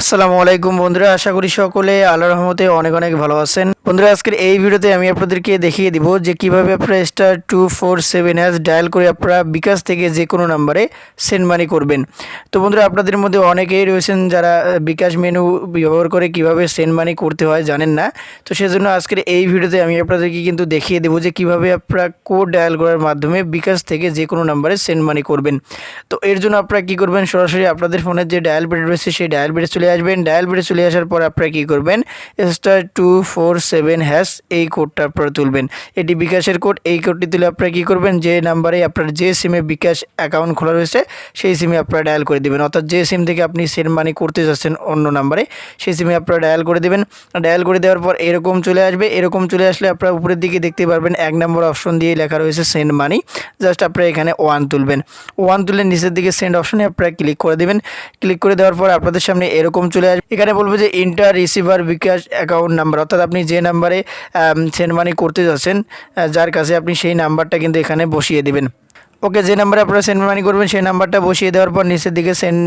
আসসালামু আলাইকুম বন্ধুরা, আশা করি সকলে আল্লাহর রহমতে অনেক অনেক ভালো আছেন। বন্ধুরা, আজকের এই ভিডিওতে আমি আপনাদেরকে দেখিয়ে দিব যে কীভাবে আপনারা star two four seven hash dial করে আপনারা বিকাশ থেকে যে কোনো নাম্বারে সেন্ড মানি করবেন। তো বন্ধুরা, আপনাদের মধ্যে অনেকেই রয়েছেন যারা বিকাশ মেনু ব্যবহার করে কীভাবে সেন্ড মানি করতে হয় জানেন না। তো সেজন্য আজকের এই ভিডিওতে আমি আপনাদেরকে কিন্তু দেখিয়ে দেবো যে কীভাবে আপনারা কোড ডায়াল করার মাধ্যমে বিকাশ থেকে যে কোনো নাম্বারে সেন্ড মানি করবেন। তো এর জন্য আপনারা কী করবেন? সরাসরি আপনাদের ফোনের যে ডায়াল বেড রয়েছে, সেই ডায়াল বেডে চলে আসবেন ডায়াল বেডে চলে আসার পর আপনারা কী করবেন star two four seven hash এই কোডটা আপনারা তুলবেন। এটি বিকাশের কোড এই কোডটি তুলে আপনারা কী করবেন, যে নাম্বারে আপনার যে সিমে বিকাশ অ্যাকাউন্ট খোলা রয়েছে, সেই সিমে আপনারা ডায়াল করে দেবেন। অর্থাৎ যে সিম থেকে আপনি সেন্ড মানি করতে যাচ্ছেন অন্য নাম্বারে সেই সিমে আপনারা ডায়াল করে দেবেন। ডায়াল করে দেওয়ার পর এরকম চলে আসবে, এরকম চলে আসলে আপনারা উপরের দিকে দেখতে পারবেন, এক নম্বর অপশন দিয়ে লেখা রয়েছে সেন্ড মানি জাস্ট আপনারা এখানে ওয়ান তুলবেন। ওয়ান তুলে নিচের দিকে সেন্ড অপশনে আপনারা ক্লিক করে দেবেন। ক্লিক করে দেওয়ার পর আপনাদের সামনে এরকম চলে আসবে। এখানে বলব যে enter receiver bKash account number অর্থাৎ আপনি যে নাম্বারে সেন্ড মানি করতে যাচ্ছেন যার কাছে আপনি সেই নাম্বারটা কিন্তু এখানে বসিয়ে দেবেন। ওকে, যে নাম্বারে আপনারা সেন্ড মানি করবেন, সেই নাম্বারটা বসিয়ে দেওয়ার পর নিচের দিকে সেন্ড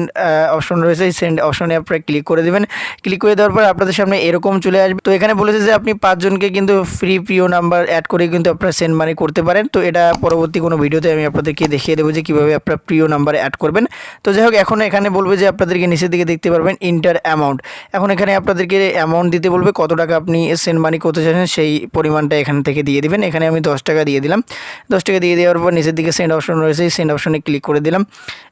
অপশন রয়েছে, এই সেন্ড অপশনে আপনারা ক্লিক করে দেবেন। ক্লিক করে দেওয়ার পর আপনাদের সামনে এরকম চলে আসবে। তো এখানে বলেছে যে আপনি পাঁচজনকে কিন্তু ফ্রি প্রিয় নাম্বার অ্যাড করে কিন্তু আপনারা সেন্ড মানি করতে পারেন। তো এটা পরবর্তী কোনো ভিডিওতে আমি আপনাদেরকে দেখিয়ে দেবো যে কীভাবে আপনারা প্রিয় নাম্বার অ্যাড করবেন। তো যাই হোক, এখন এখানে বলবে যে আপনাদেরকে নিচের দিকে দেখতে পারবেন ইন্টার অ্যামাউন্ট এখন এখানে আপনাদেরকে অ্যামাউন্ট দিতে বলবে, কত টাকা আপনি সেন্ড মানি করতে চাচ্ছেন সেই পরিমাণটা এখান থেকে দিয়ে দিবেন। এখানে আমি দশ টাকা দিয়ে দিলাম। দশ টাকা দিয়ে দেওয়ার পর নিচের দিকে সেন্ড অপশন রয়েছে সেন্ড অপশনে ক্লিক করে দিলাম।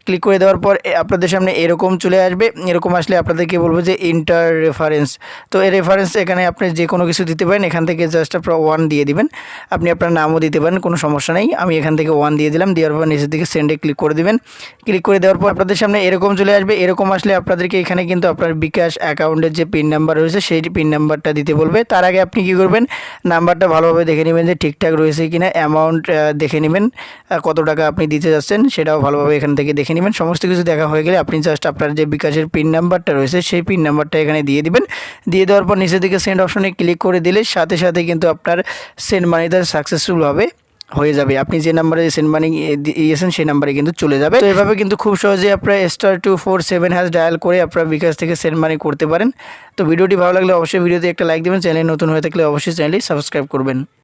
ক্লিক করে দেওয়ার পর আপনাদের সামনে এরকম চলে আসবে। এরকম আসলে আপনাদেরকে বলব যে ইন্টার রেফারেন্স তো এই রেফারেন্স এখানে আপনি যে কোনো কিছু দিতে পারেন, এখান থেকে জাস্ট আপনারা ওয়ান দিয়ে দিবেন। আপনি আপনার নামও দিতে পারেন, কোনো সমস্যা নেই। আমি এখান থেকে ওয়ান দিয়ে দিলাম, দেওয়ার পর নিচের দিকে সেন্ডে ক্লিক করে দিবেন। ক্লিক করে দেওয়ার পর আপনাদের সামনে এরকম চলে আসবে। এরকম আসলে আপনাদেরকে এখানে কিন্তু আপনার বিকাশ অ্যাকাউন্টের যে পিন নাম্বার রয়েছে, সেই পিন নাম্বারটা দিতে বলবে। তার আগে আপনি কী করবেন? নাম্বারটা ভালোভাবে দেখে নেবেন যে ঠিকঠাক রয়েছে কিনা। অ্যামাউন্ট দেখে নেবেন কত টাকা আপনি দিতে যাচ্ছেন, সেটাও ভালোভাবে এখান থেকে দেখে নেবেন। সমস্ত কিছু দেখা হয়ে গেলে আপনি জাস্ট আপনার যে বিকাশের পিন নাম্বারটা রয়েছে, সেই পিন নাম্বারটা এখানে দিয়ে দিবেন। দিয়ে দেওয়ার পর নিচের দিকে সেন্ড অপশনে ক্লিক করে দিলে সাথে সাথে কিন্তু আপনার সেন্ড মানিটা সাকসেসফুল হবে, হয়ে যাবে। আপনি যে নাম্বারে সেন্ড মানি দিয়েছেন, সেই নাম্বারে কিন্তু চলে যাবে। তো এভাবে কিন্তু খুব সহজে আপনারা star two four seven hash dial করে আপনারা বিকাশ থেকে সেন্ড মানি করতে পারেন। তো ভিডিওটি ভালো লাগলে অবশ্যই ভিডিওতে একটা লাইক দেবেন। চ্যানেল নতুন হয়ে থাকলে অবশ্যই চ্যানেলটি সাবস্ক্রাইব করবেন।